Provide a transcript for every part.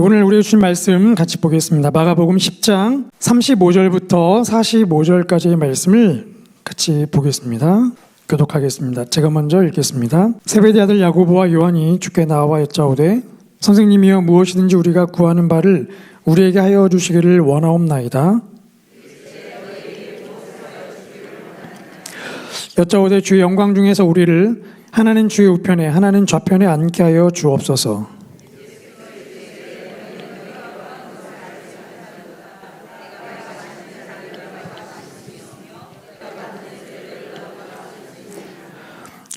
오늘 우리 주신 말씀 같이 보겠습니다. 마가복음 10장 35절부터 45절까지의 말씀을 같이 보겠습니다. 교독하겠습니다. 제가 먼저 읽겠습니다. 세베대 아들 야고보와 요한이 주께 나와 여짜오되 선생님이여 무엇이든지 우리가 구하는 바를 우리에게 하여 주시기를 원하옵나이다. 여짜오되 주의 영광 중에서 우리를 하나는 주의 우편에 하나는 좌편에 앉게 하여 주옵소서.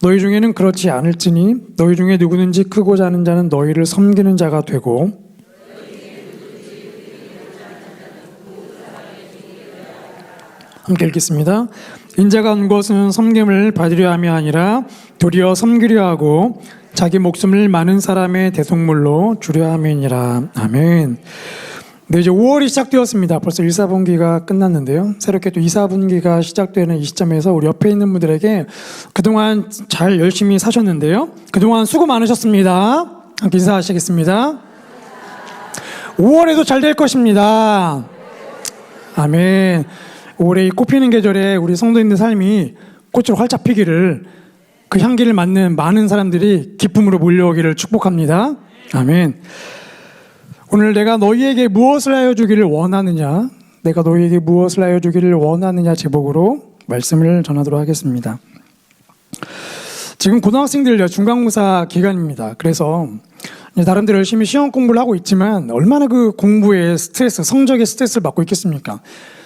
너희 중에는 그렇지 않을지니 너희 중에 누구든지 크고 자는 자는 너희를 섬기는 자가 되고 함께 읽겠습니다. 인자가 온 것은 섬김을 받으려 함이 아니라 도리어 섬기려 하고 자기 목숨을 많은 사람의 대속물로 주려 함이니라. 아멘. 네, 이제 5월이 시작되었습니다. 벌써 1, 4분기가 끝났는데요. 새롭게 또 2, 4분기가 시작되는 이 시점에서 우리 옆에 있는 분들에게 그동안 잘 열심히 사셨는데요. 그동안 수고 많으셨습니다. 함께 인사하시겠습니다. 5월에도 잘 될 것입니다. 아멘. 올해 이 꽃피는 계절에 우리 성도님들 삶이 꽃으로 활짝 피기를 그 향기를 맡는 많은 사람들이 기쁨으로 몰려오기를 축복합니다. 아멘. 오늘 내가 너희에게 무엇을 하여 주기를 원하느냐? 내가 너희에게 무엇을 하여 주기를 원하느냐 제목으로 말씀을 전하도록 하겠습니다. 지금 고등학생들 중간고사 기간입니다. 그래서 나름대로 열심히 시험 공부를 하고 있지만 얼마나 그 공부에 스트레스, 성적에 스트레스를 받고 있겠습니까?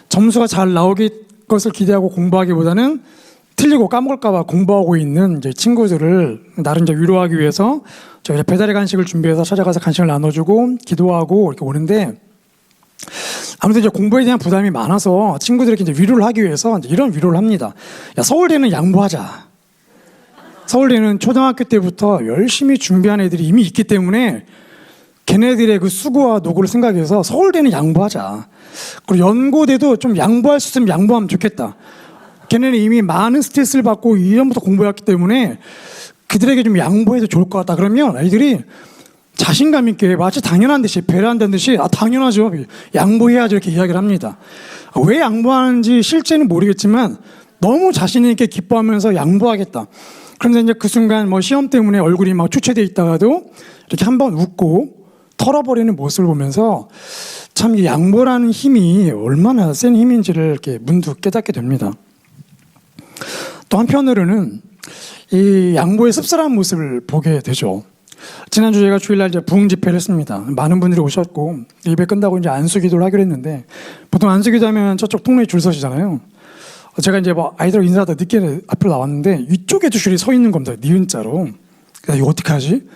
점수가 잘 나오기 것을 기대하고 공부하기보다는 틀리고 까먹을까봐 공부하고 있는 이제 친구들을 나름 이제 위로하기 위해서 저희가 배달의 간식을 준비해서 찾아가서 간식을 나눠주고 기도하고 이렇게 오는데 아무튼 이제 공부에 대한 부담이 많아서 친구들에게 이제 위로를 하기 위해서 이런 위로를 합니다. 야 서울대는 양보하자. 서울대는 초등학교 때부터 열심히 준비한 애들이 이미 있기 때문에 걔네들의 그 수고와 노고를 생각해서 서울대는 양보하자. 그리고 연고대도 좀 양보할 수 있으면 양보하면 좋겠다. 걔네는 이미 많은 스트레스를 받고 이전부터 공부해왔기 때문에 그들에게 좀 양보해도 좋을 것 같다. 그러면 아이들이 자신감 있게 마치 당연한 듯이 배려한다는 듯이 아 당연하죠. 양보해야죠 이렇게 이야기를 합니다. 왜 양보하는지 실제는 모르겠지만 너무 자신 있게 기뻐하면서 양보하겠다. 그런데 이제 그 순간 뭐 시험 때문에 얼굴이 막 추체돼 있다가도 이렇게 한번 웃고 털어버리는 모습을 보면서 참이 양보라는 힘이 얼마나 센 힘인지를 이렇게 문득 깨닫게 됩니다. 또 한편으로는 이 양보의 씁쓸한 모습을 보게 되죠. 지난주 제가 주일날 이제 부흥 집회를 했습니다. 많은 분들이 오셨고 예배 끝나고 이제 안수 기도를 하기로 했는데 보통 안수 기도하면 저쪽 통로에 줄 서시잖아요. 제가 이제 뭐 아이들 인사하다 늦게 앞으로 나왔는데 이쪽에도 줄이 서 있는 겁니다. 니은자로. 그래서 이거 어떻게 하지?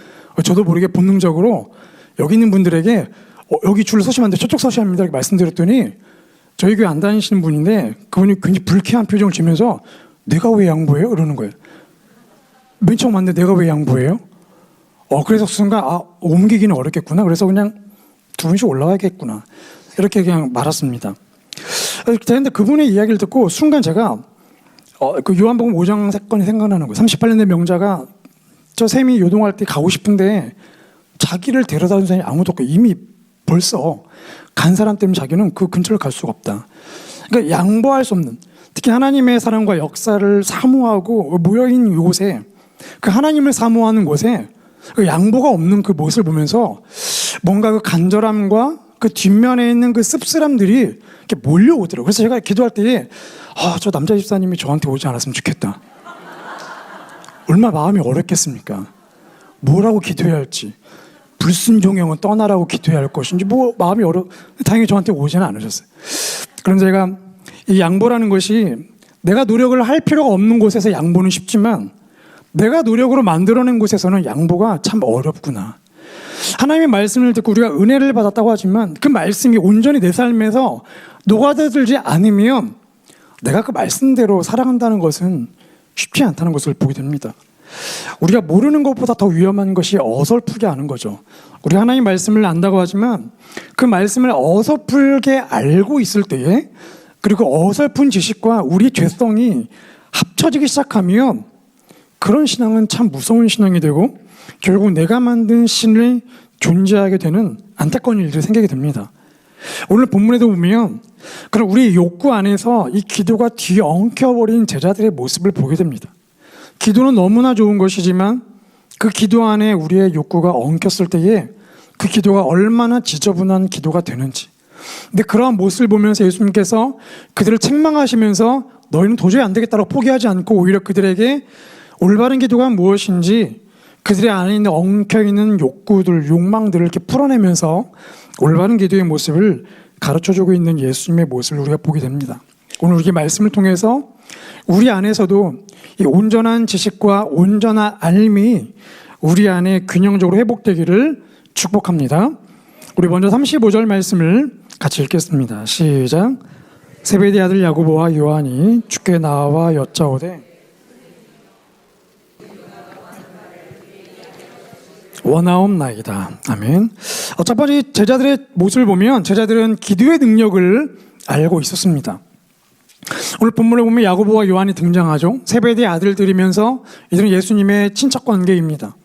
저도 모르게 본능적으로 여기 있는 분들에게 어, 여기 줄 서시면 안 돼. 저쪽 서셔야 합니다. 이렇게 말씀드렸더니 저희 교회 안 다니시는 분인데 그분이 굉장히 불쾌한 표정을 지면서 내가 왜 양보해요? 그러는 거예요. 맨 처음 왔는데 내가 왜 양보해요? 어, 그래서 그 순간, 아, 옮기기는 어렵겠구나. 그래서 그냥 두 분씩 올라가겠구나. 이렇게 그냥 말았습니다. 그런데 그분의 이야기를 듣고 순간 제가 어, 그 요한복음 5장 사건이 생각나는 거예요. 38년 된 명자가 저 샘이 요동할 때 가고 싶은데 자기를 데려다 준 사람이 아무도 없고 이미 벌써 간 사람 때문에 자기는 그 근처를 갈 수가 없다. 그러니까 양보할 수 없는 특히 하나님의 사랑과 역사를 사모하고 모여있는 곳에 그 하나님을 사모하는 곳에 그 양보가 없는 그 모습을 보면서 뭔가 그 간절함과 그 뒷면에 있는 그 씁쓸함들이 이렇게 몰려오더라고요. 그래서 제가 기도할 때, 아, 저 남자 집사님이 저한테 오지 않았으면 좋겠다. 얼마 마음이 어렵겠습니까? 뭐라고 기도해야 할지. 불순종형은 떠나라고 기도해야 할 것인지, 뭐 마음이 어려, 다행히 저한테 오지는 않으셨어요. 그럼 제가 이 양보라는 것이 내가 노력을 할 필요가 없는 곳에서 양보는 쉽지만 내가 노력으로 만들어낸 곳에서는 양보가 참 어렵구나. 하나님의 말씀을 듣고 우리가 은혜를 받았다고 하지만 그 말씀이 온전히 내 삶에서 녹아들지 않으면 내가 그 말씀대로 살아간다는 것은 쉽지 않다는 것을 보게 됩니다. 우리가 모르는 것보다 더 위험한 것이 어설프게 아는 거죠. 우리 하나님 말씀을 안다고 하지만 그 말씀을 어설프게 알고 있을 때에 그리고 어설픈 지식과 우리 죄성이 합쳐지기 시작하면 그런 신앙은 참 무서운 신앙이 되고 결국 내가 만든 신을 존재하게 되는 안타까운 일들이 생기게 됩니다. 오늘 본문에도 보면 그럼 우리 욕구 안에서 이 기도가 뒤엉켜버린 제자들의 모습을 보게 됩니다. 기도는 너무나 좋은 것이지만 그 기도 안에 우리의 욕구가 엉켰을 때에 그 기도가 얼마나 지저분한 기도가 되는지. 근데 그러한 모습을 보면서 예수님께서 그들을 책망하시면서 너희는 도저히 안 되겠다고 포기하지 않고 오히려 그들에게 올바른 기도가 무엇인지 그들의 안에 있는 엉켜 있는 욕구들, 욕망들을 이렇게 풀어내면서 올바른 기도의 모습을 가르쳐 주고 있는 예수님의 모습을 우리가 보게 됩니다. 오늘 우리 말씀을 통해서 우리 안에서도 이 온전한 지식과 온전한 알미 우리 안에 균형적으로 회복되기를 축복합니다. 우리 먼저 35절 말씀을 같이 읽겠습니다. 시작. 세베대 아들 야고보와 요한이 주께 나와 여짜오되 원하옵나이다. 아멘. 어, 첫 번째 제자들의 모습을 보면 제자들은 기도의 능력을 알고 있었습니다. 오늘 본문을 보면 야고보와 요한이 등장하죠. 세베대의 아들들이면서 이들은 예수님의 친척 관계입니다.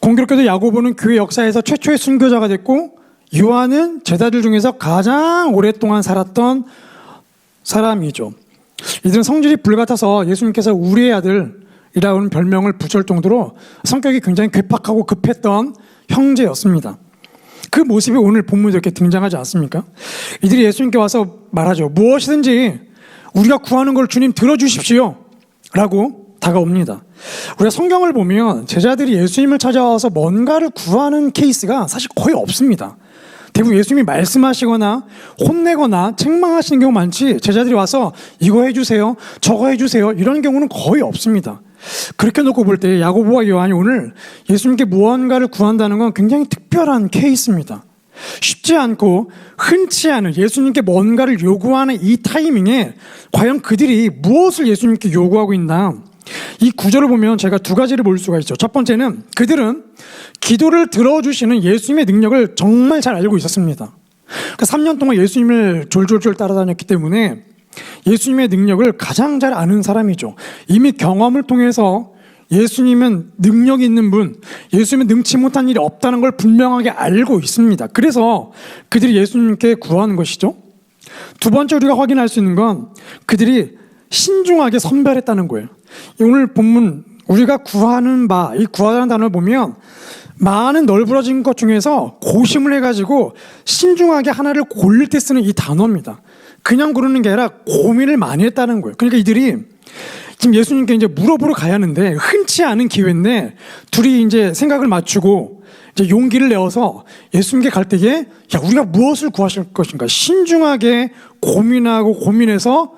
공교롭게도 야고보는 교회 역사에서 최초의 순교자가 됐고 요한은 제자들 중에서 가장 오랫동안 살았던 사람이죠. 이들은 성질이 불같아서 예수님께서 우리의 아들이라는 별명을 붙일 정도로 성격이 굉장히 괴팍하고 급했던 형제였습니다. 그 모습이 오늘 본문에 이렇게 등장하지 않습니까? 이들이 예수님께 와서 말하죠. 무엇이든지 우리가 구하는 걸 주님 들어주십시오. 라고 다가옵니다. 우리가 성경을 보면 제자들이 예수님을 찾아와서 뭔가를 구하는 케이스가 사실 거의 없습니다. 대부분 예수님이 말씀하시거나 혼내거나 책망하시는 경우 많지. 제자들이 와서 이거 해주세요 저거 해주세요 이런 경우는 거의 없습니다. 그렇게 놓고 볼 때 야고보와 요한이 오늘 예수님께 무언가를 구한다는 건 굉장히 특별한 케이스입니다. 쉽지 않고 흔치 않은 예수님께 뭔가를 요구하는 이 타이밍에 과연 그들이 무엇을 예수님께 요구하고 있나 이 구절을 보면 제가 두 가지를 볼 수가 있죠. 첫 번째는 그들은 기도를 들어주시는 예수님의 능력을 정말 잘 알고 있었습니다. 그러니까 3년 동안 예수님을 졸졸졸 따라다녔기 때문에 예수님의 능력을 가장 잘 아는 사람이죠. 이미 경험을 통해서 예수님은 능력 있는 분, 예수님은 능치 못한 일이 없다는 걸 분명하게 알고 있습니다. 그래서 그들이 예수님께 구하는 것이죠. 두 번째 우리가 확인할 수 있는 건 그들이 신중하게 선별했다는 거예요. 오늘 본문 우리가 구하는 바, 이 구하라는 단어를 보면 많은 널브러진 것 중에서 고심을 해가지고 신중하게 하나를 고를 때 쓰는 이 단어입니다. 그냥 고르는 게 아니라 고민을 많이 했다는 거예요. 그러니까 이들이 지금 예수님께 이제 물어보러 가야 하는데 흔치 않은 기회인데 둘이 이제 생각을 맞추고 이제 용기를 내어서 예수님께 갈 때에 야 우리가 무엇을 구하실 것인가 신중하게 고민하고 고민해서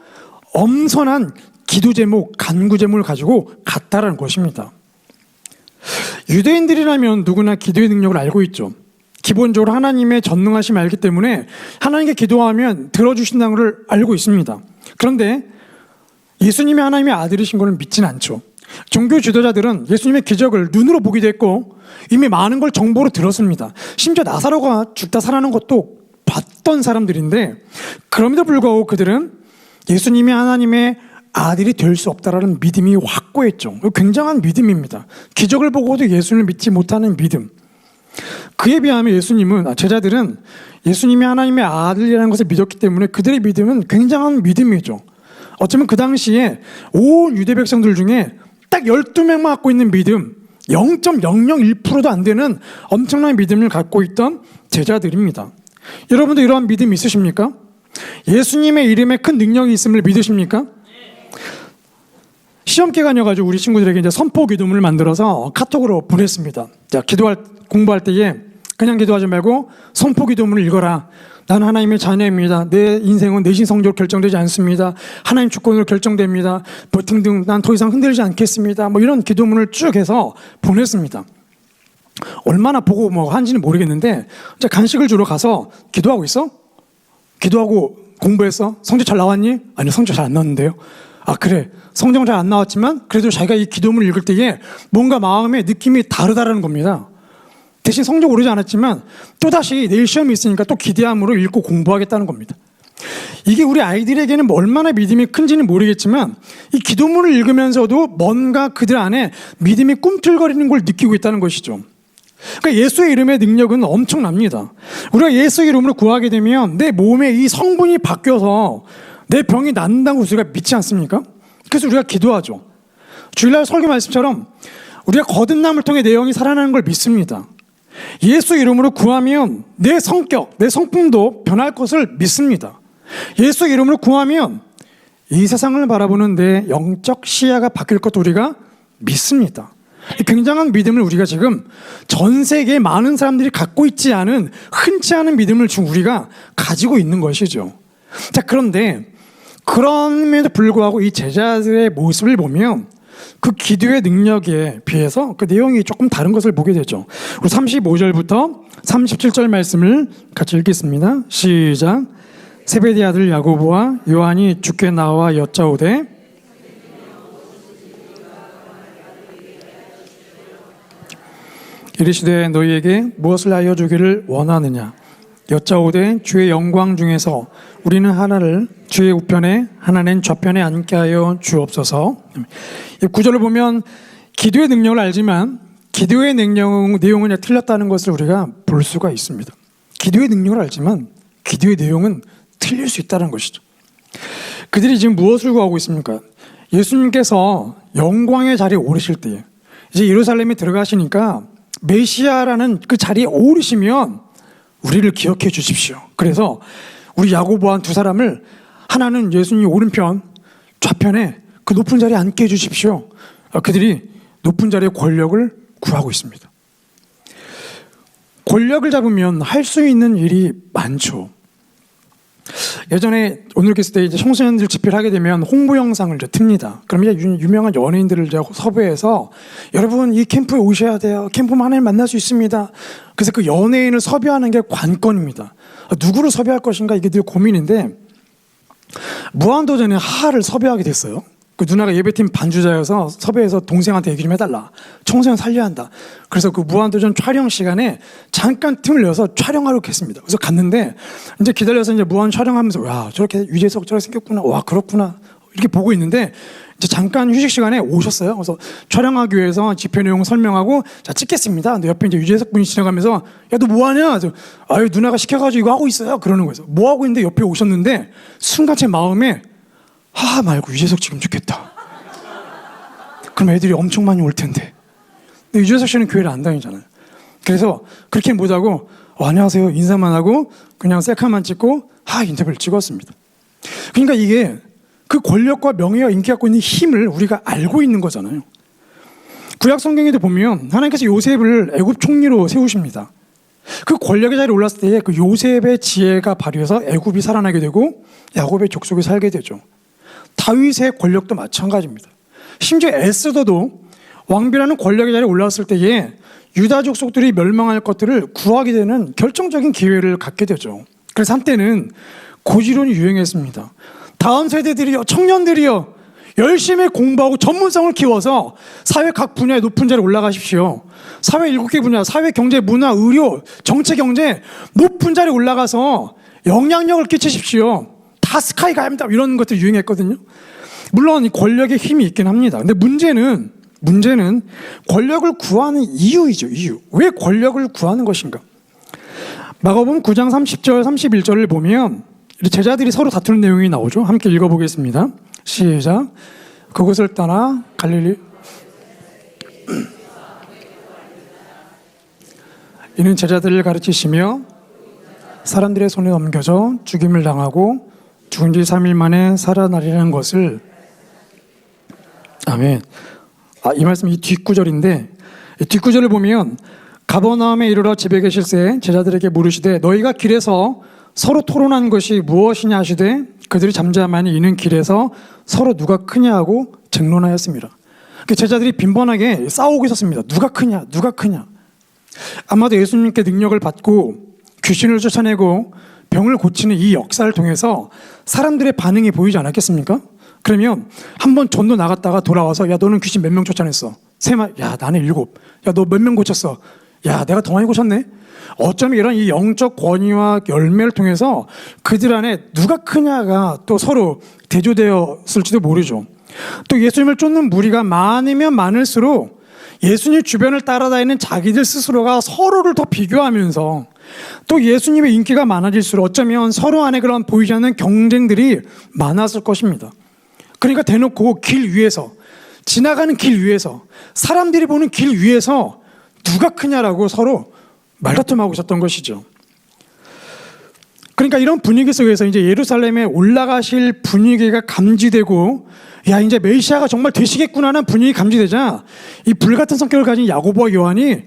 엄선한 기도 제목, 간구 제목을 가지고 갔다라는 것입니다. 유대인들이라면 누구나 기도의 능력을 알고 있죠. 기본적으로 하나님의 전능하심 알기 때문에 하나님께 기도하면 들어주신다는 걸 알고 있습니다. 그런데 예수님이 하나님의 아들이신 것을 믿지는 않죠. 종교 지도자들은 예수님의 기적을 눈으로 보기도 했고 이미 많은 걸 정보로 들었습니다. 심지어 나사로가 죽다 살아난 것도 봤던 사람들인데 그럼에도 불구하고 그들은 예수님이 하나님의 아들이 될 수 없다라는 믿음이 확고했죠. 굉장한 믿음입니다. 기적을 보고도 예수님을 믿지 못하는 믿음. 그에 비하면 예수님은 아, 제자들은 예수님이 하나님의 아들이라는 것을 믿었기 때문에 그들의 믿음은 굉장한 믿음이죠. 어쩌면 그 당시에 온 유대 백성들 중에 딱 12명만 갖고 있는 믿음, 0.001%도 안 되는 엄청난 믿음을 갖고 있던 제자들입니다. 여러분도 이러한 믿음 있으십니까? 예수님의 이름에 큰 능력이 있음을 믿으십니까? 시험 기간이어가지고 우리 친구들에게 이제 선포 기도문을 만들어서 카톡으로 보냈습니다. 자, 기도할, 공부할 때에 그냥 기도하지 말고 선포 기도문을 읽어라. 난 하나님의 자녀입니다. 내 인생은 내신 성적으로 결정되지 않습니다. 하나님 주권으로 결정됩니다. 뭐 등등 난 더 이상 흔들리지 않겠습니다. 뭐 이런 기도문을 쭉 해서 보냈습니다. 얼마나 보고 뭐 한지는 모르겠는데 간식을 주러 가서 기도하고 있어? 기도하고 공부했어? 성적 잘 나왔니? 아니요 성적 잘 안 나왔는데요. 아 그래 성적 잘 안 나왔지만 그래도 자기가 이 기도문을 읽을 때에 뭔가 마음의 느낌이 다르다라는 겁니다. 대신 성적 오르지 않았지만 또다시 내일 시험이 있으니까 또 기대함으로 읽고 공부하겠다는 겁니다. 이게 우리 아이들에게는 뭐 얼마나 믿음이 큰지는 모르겠지만 이 기도문을 읽으면서도 뭔가 그들 안에 믿음이 꿈틀거리는 걸 느끼고 있다는 것이죠. 그러니까 예수의 이름의 능력은 엄청납니다. 우리가 예수의 이름으로 구하게 되면 내 몸에 이 성분이 바뀌어서 내 병이 낫는다고 우리가 믿지 않습니까? 그래서 우리가 기도하죠. 주일날 설교 말씀처럼 우리가 거듭남을 통해 내 영이 살아나는 걸 믿습니다. 예수 이름으로 구하면 내 성격, 내 성품도 변할 것을 믿습니다. 예수 이름으로 구하면 이 세상을 바라보는 내 영적 시야가 바뀔 것도 우리가 믿습니다. 이 굉장한 믿음을 우리가 지금 전 세계 많은 사람들이 갖고 있지 않은 흔치 않은 믿음을 지금 우리가 가지고 있는 것이죠. 자, 그런데 그럼에도 불구하고 이 제자들의 모습을 보면 그 기도의 능력에 비해서 그 내용이 조금 다른 것을 보게 되죠. 우리 35절부터 37절 말씀을 같이 읽겠습니다. 시작. 세베디 아들 야고보와 요한이 죽게 나와 여짜오되 이르시되 너희에게 무엇을 하여 주기를 원하느냐 여짜오되 주의 영광 중에서 우리는 하나를 주의 우편에 하나는 좌편에 앉게 하여 주옵소서. 이 구절을 보면 기도의 능력을 알지만 기도의 능력, 내용은 틀렸다는 것을 우리가 볼 수가 있습니다. 기도의 능력을 알지만 기도의 내용은 틀릴 수 있다는 것이죠. 그들이 지금 무엇을 구하고 있습니까? 예수님께서 영광의 자리에 오르실 때 이제 예루살렘에 들어가시니까 메시아라는 그 자리에 오르시면 우리를 기억해 주십시오. 그래서 우리 야고보 한 두 사람을 하나는 예수님 오른편, 좌편에 그 높은 자리에 앉게 해 주십시오. 어, 그들이 높은 자리의 권력을 구하고 있습니다. 권력을 잡으면 할 수 있는 일이 많죠. 예전에 오늘 계실 때 이제 청소년들 집회를 하게 되면 홍보 영상을 이제 틉니다. 그럼 이제 유- 유명한 연예인들을 이제 섭외해서 여러분 이 캠프에 오셔야 돼요. 캠프만 하나님 만날 수 있습니다. 그래서 그 연예인을 섭외하는 게 관건입니다. 누구를 섭외할 것인가 이게 늘 고민인데 무한도전에 하하를 섭외하게 됐어요. 그 누나가 예배팀 반주자여서 섭외해서 동생한테 얘기 좀 해달라. 청소년 살려야 한다. 그래서 그 무한도전 촬영 시간에 잠깐 틈을 내서 촬영하러 갔습니다. 그래서 갔는데 이제 기다려서 이제 무한 촬영하면서 와 저렇게 유재석 저렇게 생겼구나. 와 그렇구나. 이렇게 보고 있는데 이제 잠깐 휴식 시간에 오셨어요. 그래서 촬영하기 위해서 집회 내용 설명하고 자 찍겠습니다. 근데 옆에 이제 유재석 분이 지나가면서 야 너 뭐하냐? 아유 누나가 시켜가지고 이거 하고 있어요. 그러는 거예요. 뭐 하고 있는데 옆에 오셨는데 순간 제 마음에 하하 말고 유재석 지금 좋겠다. 그럼 애들이 엄청 많이 올 텐데. 근데 유재석 씨는 교회를 안 다니잖아요. 그래서 그렇게 못하고 어, 안녕하세요 인사만 하고 그냥 셀카만 찍고 하 인터뷰를 찍었습니다. 그러니까 이게 그 권력과 명예와 인기 갖고 있는 힘을 우리가 알고 있는 거잖아요. 구약 성경에도 보면 하나님께서 요셉을 애굽 총리로 세우십니다. 그 권력의 자리에 올랐을 때에 그 요셉의 지혜가 발휘해서 애굽이 살아나게 되고 야곱의 족속이 살게 되죠. 다윗의 권력도 마찬가지입니다. 심지어 에스더도 왕비라는 권력의 자리에 올랐을 때에 유다 족 속들이 멸망할 것들을 구하게 되는 결정적인 기회를 갖게 되죠. 그래서 한때는 고지론이 유행했습니다. 다음 세대들이요, 청년들이요, 열심히 공부하고 전문성을 키워서 사회 각 분야에 높은 자리에 올라가십시오. 사회 일곱 개 분야, 사회, 경제, 문화, 의료, 정치, 경제 높은 자리에 올라가서 영향력을 끼치십시오. 다 스카이 가입니다. 이런 것들이 유행했거든요. 물론 이 권력의 힘이 있긴 합니다. 근데 문제는 문제는 권력을 구하는 이유이죠. 이유. 왜 권력을 구하는 것인가? 마가복음 9장 30절 31절을 보면 이 제자들이 서로 다투는 내용이 나오죠. 함께 읽어보겠습니다. 시작. 그곳을 떠나 갈릴리 이는 제자들을 가르치시며 사람들의 손에 넘겨져 죽임을 당하고 죽은 지 3일 만에 살아나리라는 것을 아멘. 아, 이 말씀 이 뒷구절인데 이 뒷구절을 보면 가버나움에 이르러 집에 계실 새 제자들에게 물으시되 너희가 길에서 서로 토론한 것이 무엇이냐 하시되 그들이 잠잠하니 이는 길에서 서로 누가 크냐 하고 쟁론하였습니다. 그 제자들이 빈번하게 싸우고 있었습니다. 누가 크냐, 누가 크냐. 아마도 예수님께 능력을 받고 귀신을 쫓아내고 병을 고치는 이 역사를 통해서 사람들의 반응이 보이지 않았겠습니까? 그러면 한 번 전도 나갔다가 돌아와서 야 너는 귀신 몇 명 쫓아냈어? 세마 야 나는 일곱. 야 너 몇 명 고쳤어? 야 내가 더 많이 고쳤네. 어쩌면 이런 이 영적 권위와 열매를 통해서 그들 안에 누가 크냐가 또 서로 대조되었을지도 모르죠. 또 예수님을 쫓는 무리가 많으면 많을수록 예수님 주변을 따라다니는 자기들 스스로가 서로를 더 비교하면서 또 예수님의 인기가 많아질수록 어쩌면 서로 안에 그런 보이지 않는 경쟁들이 많았을 것입니다. 그러니까 대놓고 길 위에서 지나가는 길 위에서 사람들이 보는 길 위에서 누가 크냐라고 서로 말다툼하고 있었던 것이죠. 그러니까 이런 분위기 속에서 이제 예루살렘에 올라가실 분위기가 감지되고 야 이제 메시아가 정말 되시겠구나라는 분위기 감지되자 이 불같은 성격을 가진 야고보와 요한이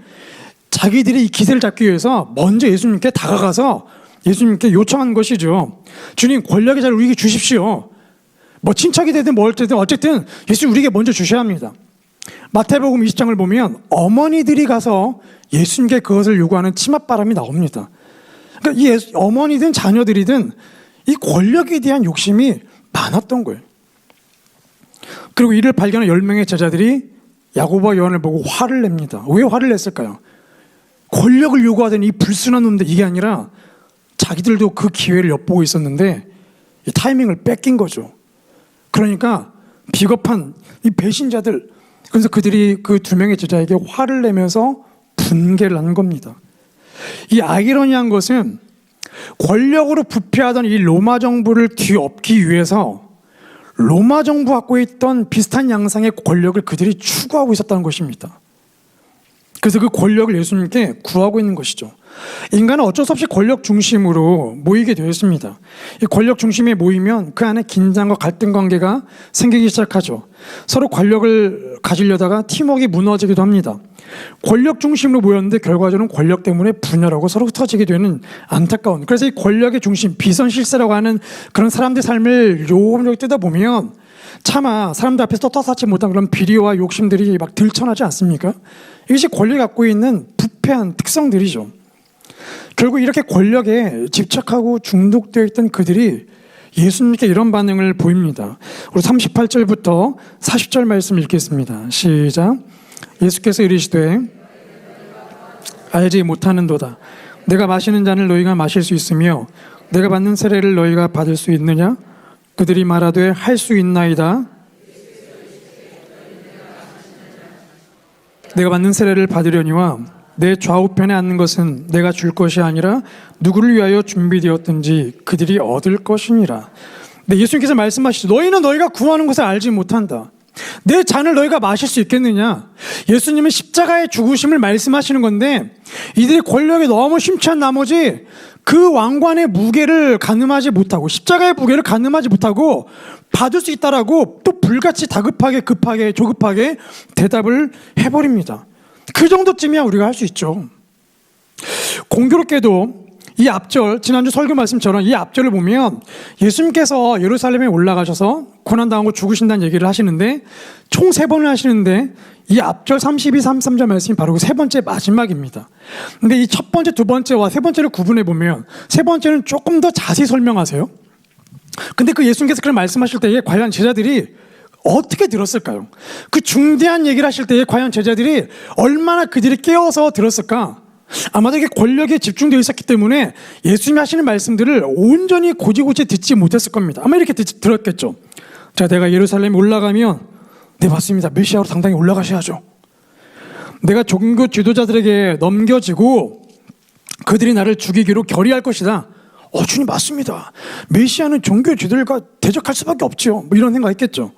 자기들이 이 기세를 잡기 위해서 먼저 예수님께 다가가서 예수님께 요청한 것이죠. 주님 권력의 자를 우리에게 주십시오. 뭐 친척이 되든 뭘 되든 어쨌든 예수 우리에게 먼저 주셔야 합니다. 마태복음 20장을 보면 어머니들이 가서 예수님께 그것을 요구하는 치맛바람이 나옵니다. 그러니까 이 예수, 어머니든 자녀들이든 이 권력에 대한 욕심이 많았던 거예요. 그리고 이를 발견한 열 명의 제자들이 야고보와 요한을 보고 화를 냅니다. 왜 화를 냈을까요? 권력을 요구하던 이 불순한 놈들 이게 아니라 자기들도 그 기회를 엿보고 있었는데 이 타이밍을 뺏긴 거죠. 그러니까 비겁한 이 배신자들 그래서 그들이 그 두 명의 제자에게 화를 내면서 분개를 한 겁니다. 이 아이러니한 것은 권력으로 부패하던 이 로마 정부를 뒤엎기 위해서 로마 정부 갖고 있던 비슷한 양상의 권력을 그들이 추구하고 있었다는 것입니다. 그래서 그 권력을 예수님께 구하고 있는 것이죠. 인간은 어쩔 수 없이 권력 중심으로 모이게 되었습니다. 이 권력 중심에 모이면 그 안에 긴장과 갈등 관계가 생기기 시작하죠. 서로 권력을 가지려다가 팀워크가 무너지기도 합니다. 권력 중심으로 모였는데 결과적으로 권력 때문에 분열하고 서로 흩어지게 되는 안타까운. 그래서 이 권력의 중심, 비선 실세라고 하는 그런 사람들의 삶을 요금요금 뜯어보면 차마 사람들 앞에서 떳떳하지 못한 그런 비리와 욕심들이 막 들쳐나지 않습니까? 이것이 권력이 갖고 있는 부패한 특성들이죠. 결국 이렇게 권력에 집착하고 중독되어 있던 그들이 예수님께 이런 반응을 보입니다. 우리 38절부터 40절 말씀 읽겠습니다. 시작. 예수께서 이르시되 알지 못하는도다. 내가 마시는 잔을 너희가 마실 수 있으며 내가 받는 세례를 너희가 받을 수 있느냐? 그들이 말하되 할 수 있나이다. 내가 받는 세례를 받으려니와 내 좌우편에 앉는 것은 내가 줄 것이 아니라 누구를 위하여 준비되었든지 그들이 얻을 것이니라. 근데 예수님께서 말씀하시죠. 너희는 너희가 구하는 것을 알지 못한다. 내 잔을 너희가 마실 수 있겠느냐? 예수님은 십자가의 죽으심을 말씀하시는 건데 이들이 권력에 너무 심취한 나머지 그 왕관의 무게를 가늠하지 못하고 십자가의 무게를 가늠하지 못하고 받을 수 있다라고 또 불같이 다급하게 급하게 조급하게 대답을 해버립니다. 그 정도쯤이야 우리가 할 수 있죠. 공교롭게도 이 앞절 지난주 설교 말씀처럼 이 앞절을 보면 예수님께서 예루살렘에 올라가셔서 고난당하고 죽으신다는 얘기를 하시는데 총 세 번을 하시는데 이 앞절 32, 33절 말씀이 바로 그 세 번째 마지막입니다. 근데 이 첫 번째, 두 번째와 세 번째를 구분해 보면 세 번째는 조금 더 자세히 설명하세요. 근데 그 예수님께서 그런 말씀하실 때에 과연 제자들이 어떻게 들었을까요? 그 중대한 얘기를 하실 때에 과연 제자들이 얼마나 그들이 깨어서 들었을까? 아마도 이게 권력에 집중되어 있었기 때문에 예수님이 하시는 말씀들을 온전히 고지고지 듣지 못했을 겁니다. 아마 이렇게 듣, 들었겠죠. 자, 내가 예루살렘에 올라가면, 네, 맞습니다. 메시아로 당당히 올라가셔야죠. 내가 종교 지도자들에게 넘겨지고 그들이 나를 죽이기로 결의할 것이다. 어, 주님 맞습니다. 메시아는 종교 지도자들과 대적할 수밖에 없죠. 뭐 이런 생각했겠죠.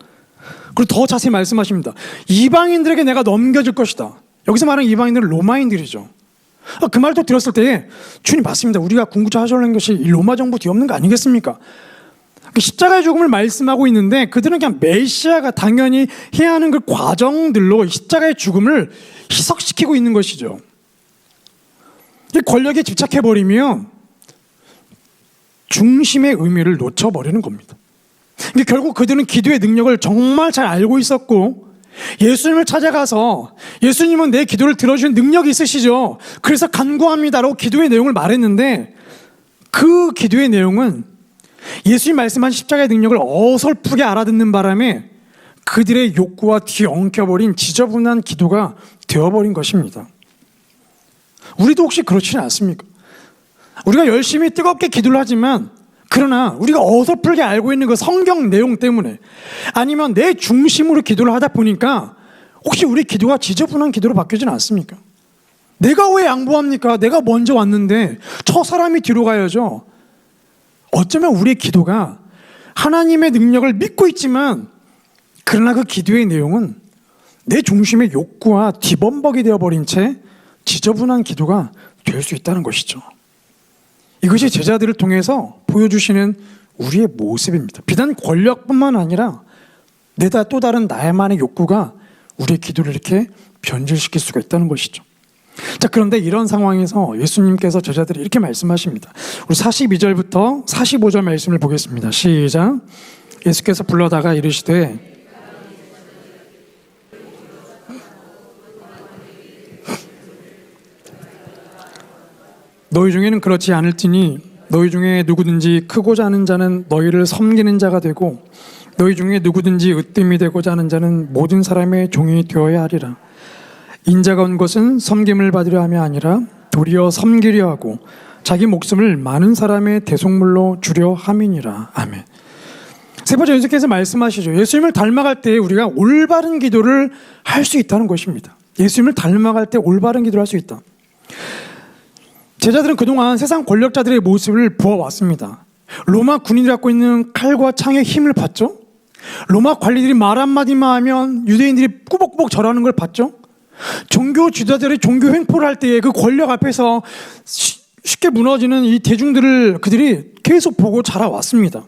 그리고 더 자세히 말씀하십니다. 이방인들에게 내가 넘겨줄 것이다. 여기서 말하는 이방인들은 로마인들이죠. 아, 그 말도 들었을 때 주님 맞습니다. 우리가 궁구자 하려는 것이 로마 정부 뒤엎는 거 아니겠습니까? 그 십자가의 죽음을 말씀하고 있는데 그들은 그냥 메시아가 당연히 해야 하는 그 과정들로 십자가의 죽음을 희석시키고 있는 것이죠. 권력에 집착해버리면 중심의 의미를 놓쳐버리는 겁니다. 결국 그들은 기도의 능력을 정말 잘 알고 있었고 예수님을 찾아가서 예수님은 내 기도를 들어주는 능력이 있으시죠. 그래서 간구합니다라고 기도의 내용을 말했는데 그 기도의 내용은 예수님 말씀한 십자가의 능력을 어설프게 알아듣는 바람에 그들의 욕구와 뒤엉켜버린 지저분한 기도가 되어버린 것입니다. 우리도 혹시 그렇지는 않습니까? 우리가 열심히 뜨겁게 기도를 하지만 그러나 우리가 어설프게 알고 있는 그 성경 내용 때문에 아니면 내 중심으로 기도를 하다 보니까 혹시 우리 기도가 지저분한 기도로 바뀌지는 않습니까? 내가 왜 양보합니까? 내가 먼저 왔는데 저 사람이 뒤로 가야죠. 어쩌면 우리의 기도가 하나님의 능력을 믿고 있지만 그러나 그 기도의 내용은 내 중심의 욕구와 뒤범벅이 되어버린 채 지저분한 기도가 될 수 있다는 것이죠. 이것이 제자들을 통해서 보여주시는 우리의 모습입니다. 비단 권력뿐만 아니라 내다 또 다른 나만의 욕구가 우리의 기도를 이렇게 변질시킬 수가 있다는 것이죠. 자, 그런데 이런 상황에서 예수님께서 제자들이 이렇게 말씀하십니다. 우리 42절부터 45절 말씀을 보겠습니다. 시작. 예수께서 불러다가 이르시되 너희 중에는 그렇지 않을지니 너희 중에 누구든지 크고자 하는 자는 너희를 섬기는 자가 되고 너희 중에 누구든지 으뜸이 되고자 하는 자는 모든 사람의 종이 되어야 하리라. 인자가 온 것은 섬김을 받으려 함이 아니라 도리어 섬기려 하고 자기 목숨을 많은 사람의 대속물로 주려 함이니라. 아멘. 세 번째 연속해서 말씀하시죠. 예수님을 닮아갈 때 우리가 올바른 기도를 할 수 있다는 것입니다. 예수님을 닮아갈 때 올바른 기도를 할 수 있다. 제자들은 그동안 세상 권력자들의 모습을 보아왔습니다. 로마 군인이 갖고 있는 칼과 창의 힘을 봤죠. 로마 관리들이 말 한마디만 하면 유대인들이 꾸벅꾸벅 절하는 걸 봤죠. 종교 지도자들이 종교 횡포를 할 때에 그 권력 앞에서 쉬- 쉽게 무너지는 이 대중들을 그들이 계속 보고 자라왔습니다.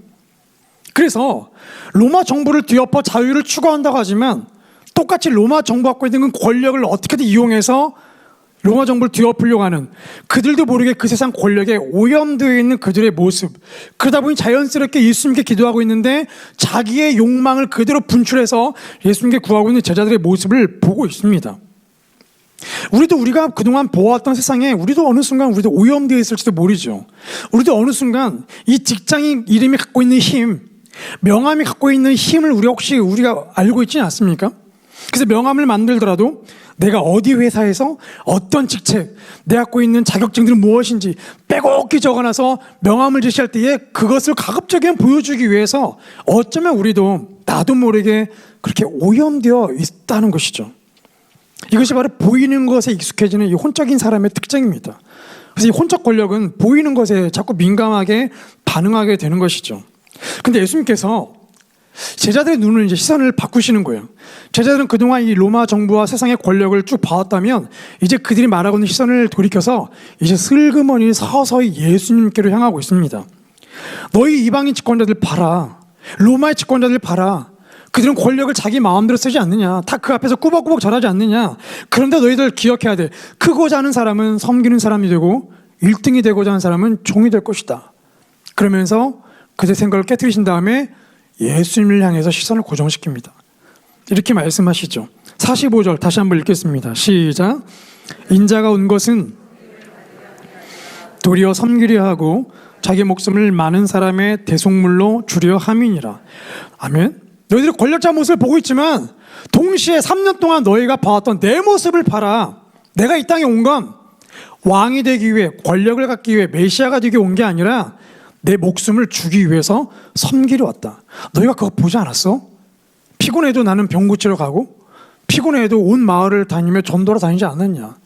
그래서 로마 정부를 뒤엎어 자유를 추구한다고 하지만 똑같이 로마 정부 갖고 있는 그 권력을 어떻게든 이용해서 로마 정부를 뒤엎으려고 하는 그들도 모르게 그 세상 권력에 오염되어 있는 그들의 모습. 그러다 보니 자연스럽게 예수님께 기도하고 있는데 자기의 욕망을 그대로 분출해서 예수님께 구하고 있는 제자들의 모습을 보고 있습니다. 우리도 우리가 그동안 보았던 세상에 우리도 어느 순간 우리도 오염되어 있을지도 모르죠. 우리도 어느 순간 이 직장인 이름이 갖고 있는 힘, 명함이 갖고 있는 힘을 우리 혹시 우리가 알고 있지 않습니까? 그래서 명함을 만들더라도 내가 어디 회사에서 어떤 직책, 내 갖고 있는 자격증들은 무엇인지 빼곡히 적어놔서 명함을 제시할 때에 그것을 가급적이면 보여주기 위해서 어쩌면 우리도 나도 모르게 그렇게 오염되어 있다는 것이죠. 이것이 바로 보이는 것에 익숙해지는 이 혼적인 사람의 특징입니다. 그래서 이 혼적 권력은 보이는 것에 자꾸 민감하게 반응하게 되는 것이죠. 근데 예수님께서 제자들의 눈을 이제 시선을 바꾸시는 거예요. 제자들은 그동안 이 로마 정부와 세상의 권력을 쭉 봐왔다면 이제 그들이 말하고 있는 시선을 돌이켜서 이제 슬그머니 서서히 예수님께로 향하고 있습니다. 너희 이방인 집권자들 봐라. 로마의 집권자들 봐라. 그들은 권력을 자기 마음대로 쓰지 않느냐. 다 그 앞에서 꾸벅꾸벅 절하지 않느냐. 그런데 너희들 기억해야 돼. 크고자 하는 사람은 섬기는 사람이 되고 1등이 되고자 하는 사람은 종이 될 것이다. 그러면서 그들의 생각을 깨뜨리신 다음에 예수님을 향해서 시선을 고정시킵니다. 이렇게 말씀하시죠. 45절 다시 한번 읽겠습니다. 시작. 인자가 온 것은 도리어 섬기려 하고 자기 목숨을 많은 사람의 대속물로 주려 함이니라. 아멘. 너희들이 권력자 모습을 보고 있지만 동시에 3년 동안 너희가 봐왔던 내 모습을 봐라. 내가 이 땅에 온 건 왕이 되기 위해 권력을 갖기 위해 메시아가 되기 온 게 아니라 내 목숨을 주기 위해서 섬기려 왔다. 너희가 그거 보지 않았어? 피곤해도 나는 병 고치러 가고 피곤해도 온 마을을 다니며 전도로 다니지 않았냐?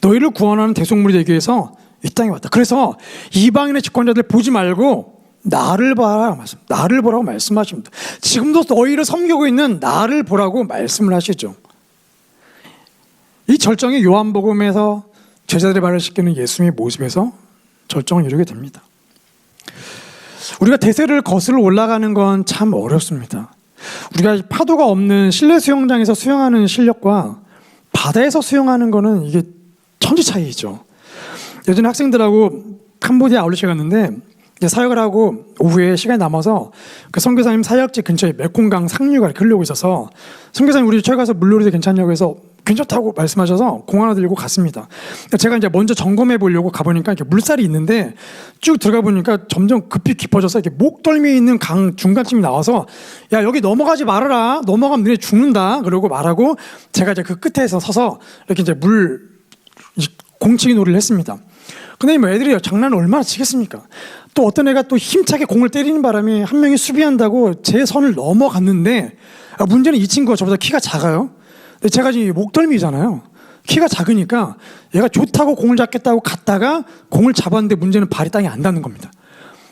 너희를 구원하는 대속물이 되기 위해서 이 땅에 왔다. 그래서 이방인의 집권자들 보지 말고 나를 봐라 말씀. 나를 보라고 말씀하십니다. 지금도 너희를 섬기고 있는 나를 보라고 말씀을 하시죠. 이 절정이 요한복음에서 제자들의 발을 씻기는 예수님의 모습에서 절정을 이루게 됩니다. 우리가 대세를 거슬러 올라가는 건 참 어렵습니다. 우리가 파도가 없는 실내 수영장에서 수영하는 실력과 바다에서 수영하는 거는 이게 천지 차이죠. 예전에 학생들하고 캄보디아 아울렛에 갔는데 사역을 하고 오후에 시간이 남아서 그 선교사님 사역지 근처에 메콩강 상류가 흐르고 있어서 선교사님 우리 저기 가서 물놀이도 괜찮냐고 해서 괜찮다고 말씀하셔서 공 하나 들고 갔습니다. 제가 이제 먼저 점검해 보려고 가보니까 이렇게 물살이 있는데 쭉 들어가 보니까 점점 급히 깊어져서 이렇게 목덜미에 있는 강 중간쯤이 나와서 야 여기 넘어가지 말아라 넘어가면 너네 죽는다 그러고 말하고 제가 이제 그 끝에서 서서 이렇게 이제 물 공치기 놀이를 했습니다. 근데 뭐 애들이 장난을 얼마나 치겠습니까? 또 어떤 애가 또 힘차게 공을 때리는 바람에 한 명이 수비한다고 제 선을 넘어갔는데 아, 문제는 이 친구가 저보다 키가 작아요. 근데 제가 지금 목덜미잖아요. 키가 작으니까 얘가 좋다고 공을 잡겠다고 갔다가 공을 잡았는데 문제는 발이 땅에 안 닿는 겁니다.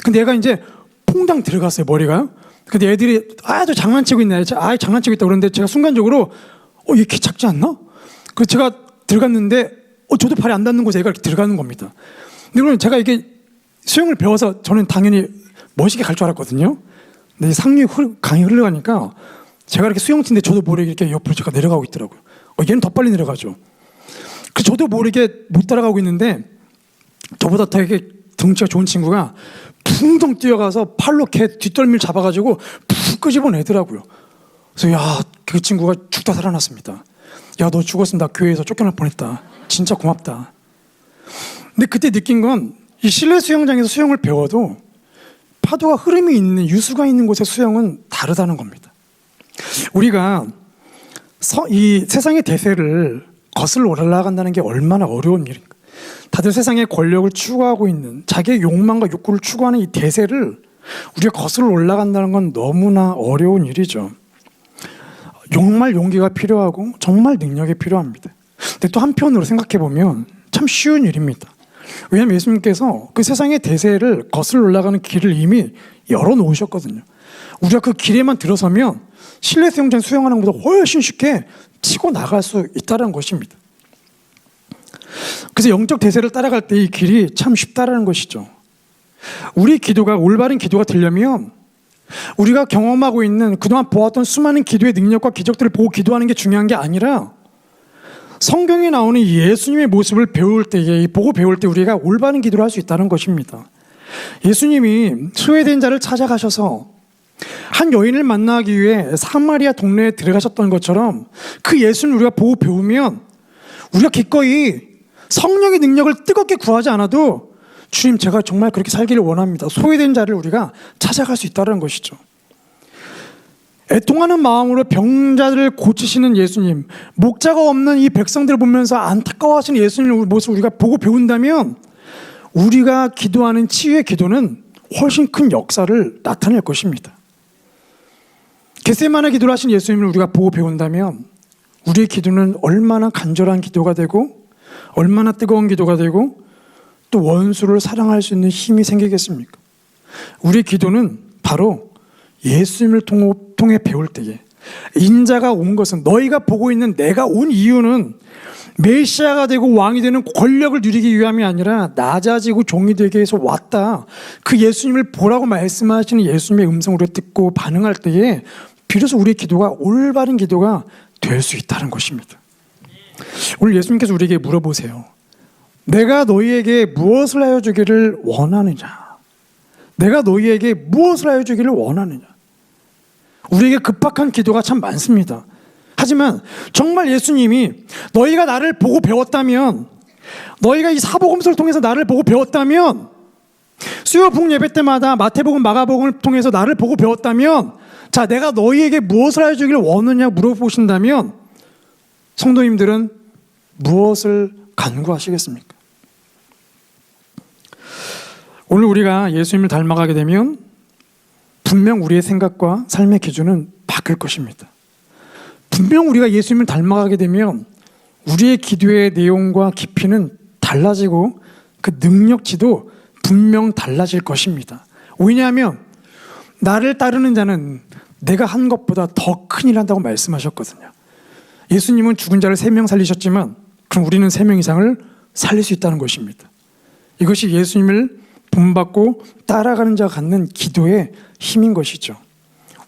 근데 얘가 이제 퐁당 들어갔어요, 머리가. 근데 애들이 아주 장난치고 있네. 아, 장난치고 있다 그러는데 제가 순간적으로 어, 얘 키 작지 않나? 그래서 제가 들어갔는데 어, 저도 발이 안 닿는 곳에 얘가 이렇게 들어가는 겁니다. 근데 그러면 제가 이게 수영을 배워서 저는 당연히 멋있게 갈 줄 알았거든요. 근데 상류 강이 흘러가니까 제가 이렇게 수영 치는데 저도 모르게 이렇게 옆으로 제가 내려가고 있더라고요. 어, 얘는 더 빨리 내려가죠. 그 저도 모르게 못 따라가고 있는데 저보다 되게 덩치가 좋은 친구가 붕덩 뛰어가서 팔로 걔 뒷덜미를 잡아가지고 푹 끄집어내더라고요. 그래서 야 그 친구가 죽다 살아났습니다. 야 너 죽었으면 나 교회에서 쫓겨날 뻔했다. 진짜 고맙다. 근데 그때 느낀 건 이 실내 수영장에서 수영을 배워도 파도가 흐름이 있는 유수가 있는 곳의 수영은 다르다는 겁니다. 우리가 서, 이 세상의 대세를 거슬러 올라간다는 게 얼마나 어려운 일인가. 다들 세상의 권력을 추구하고 있는 자기의 욕망과 욕구를 추구하는 이 대세를 우리가 거슬러 올라간다는 건 너무나 어려운 일이죠. 정말 용기가 필요하고 정말 능력이 필요합니다. 근데 또 한편으로 생각해 보면 참 쉬운 일입니다. 왜냐하면 예수님께서 그 세상의 대세를 거슬러 올라가는 길을 이미 열어 놓으셨거든요. 우리가 그 길에만 들어서면 실내 수영장 수영하는 것보다 훨씬 쉽게 치고 나갈 수 있다는 것입니다. 그래서 영적 대세를 따라갈 때 이 길이 참 쉽다라는 것이죠. 우리 기도가 올바른 기도가 되려면 우리가 경험하고 있는 그동안 보았던 수많은 기도의 능력과 기적들을 보고 기도하는 게 중요한 게 아니라 성경에 나오는 예수님의 모습을 배울 때에 보고 배울 때 우리가 올바른 기도를 할 수 있다는 것입니다. 예수님이 소외된 자를 찾아가셔서 한 여인을 만나기 위해 사마리아 동네에 들어가셨던 것처럼 그 예수를 우리가 보고 배우면 우리가 기꺼이 성령의 능력을 뜨겁게 구하지 않아도 주님 제가 정말 그렇게 살기를 원합니다. 소외된 자를 우리가 찾아갈 수 있다는 것이죠. 애통하는 마음으로 병자들을 고치시는 예수님, 목자가 없는 이 백성들을 보면서 안타까워하시는 예수님의 모습을 우리가 보고 배운다면 우리가 기도하는 치유의 기도는 훨씬 큰 역사를 나타낼 것입니다. 겟세만의 기도를 하신 예수님을 우리가 보고 배운다면 우리의 기도는 얼마나 간절한 기도가 되고 얼마나 뜨거운 기도가 되고 또 원수를 사랑할 수 있는 힘이 생기겠습니까? 우리의 기도는 바로 예수님을 통해 배울 때에 인자가 온 것은 너희가 보고 있는 내가 온 이유는 메시아가 되고 왕이 되는 권력을 누리기 위함이 아니라 낮아지고 종이 되기 위해서 왔다. 그 예수님을 보라고 말씀하시는 예수님의 음성으로 듣고 반응할 때에 비로소 우리의 기도가 올바른 기도가 될 수 있다는 것입니다. 오늘 예수님께서 우리에게 물어보세요. 내가 너희에게 무엇을 하여 주기를 원하느냐? 내가 너희에게 무엇을 하여 주기를 원하느냐? 우리에게 급박한 기도가 참 많습니다. 하지만 정말 예수님이 너희가 나를 보고 배웠다면 너희가 이 사복음서를 통해서 나를 보고 배웠다면 수요북 예배 때마다 마태복음 마가복음을 통해서 나를 보고 배웠다면 자 내가 너희에게 무엇을 해주기를 원하냐 물어보신다면 성도님들은 무엇을 간구하시겠습니까? 오늘 우리가 예수님을 닮아가게 되면 분명 우리의 생각과 삶의 기준은 바뀔 것입니다. 분명 우리가 예수님을 닮아가게 되면 우리의 기도의 내용과 깊이는 달라지고 그 능력치도 분명 달라질 것입니다. 왜냐하면 나를 따르는 자는 내가 한 것보다 더 큰일 한다고 말씀하셨거든요. 예수님은 죽은 자를 세 명 살리셨지만 그럼 우리는 세 명 이상을 살릴 수 있다는 것입니다. 이것이 예수님을 본받고 따라가는 자가 갖는 기도의 힘인 것이죠.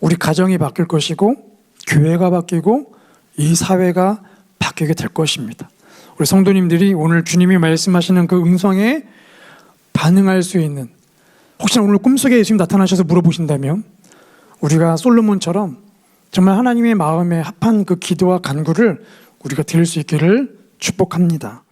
우리 가정이 바뀔 것이고 교회가 바뀌고 이 사회가 바뀌게 될 것입니다. 우리 성도님들이 오늘 주님이 말씀하시는 그 음성에 반응할 수 있는 혹시나 오늘 꿈속에 예수님 나타나셔서 물어보신다면 우리가 솔로몬처럼 정말 하나님의 마음에 합한 그 기도와 간구를 우리가 드릴 수 있기를 축복합니다.